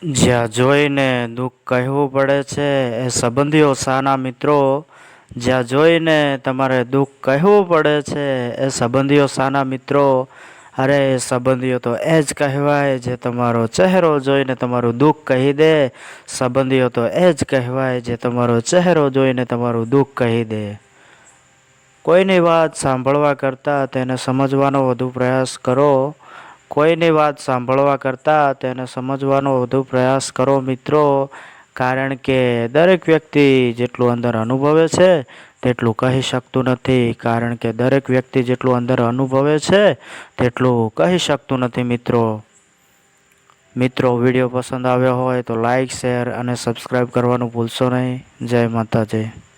જ્યાં જોઈને દુઃખ કહેવું પડે છે એ સંબંધીઓ, સાના મિત્રો, જ્યાં જોઈને તમારે દુઃખ કહેવું પડે છે એ સંબંધીઓ, સાના મિત્રો, અરે સંબંધીઓ તો એ જ કહેવાય જે તમારો ચહેરો જોઈને તમારું દુઃખ કહી દે. સંબંધીઓ તો એ જ કહેવાય જે તમારો ચહેરો જોઈને તમારું દુઃખ કહી દે. કોઈની વાત સાંભળવા કરતાં તેને સમજવાનો વધુ પ્રયાસ કરો. કોઈની વાત સાંભળવા કરતાં તેને સમજવાનો વધુ પ્રયાસ કરો મિત્રો, કારણ કે દરેક વ્યક્તિ જેટલું અંદર અનુભવે છે તેટલું કહી શકતું નથી, કારણ કે દરેક વ્યક્તિ જેટલું અંદર અનુભવે છે તેટલું કહી શકતું નથી મિત્રો. મિત્રો, વીડિયો પસંદ આવ્યો હોય તો લાઈક, શેર અને સબસ્ક્રાઈબ કરવાનું ભૂલશો નહીં. જય માતાજી.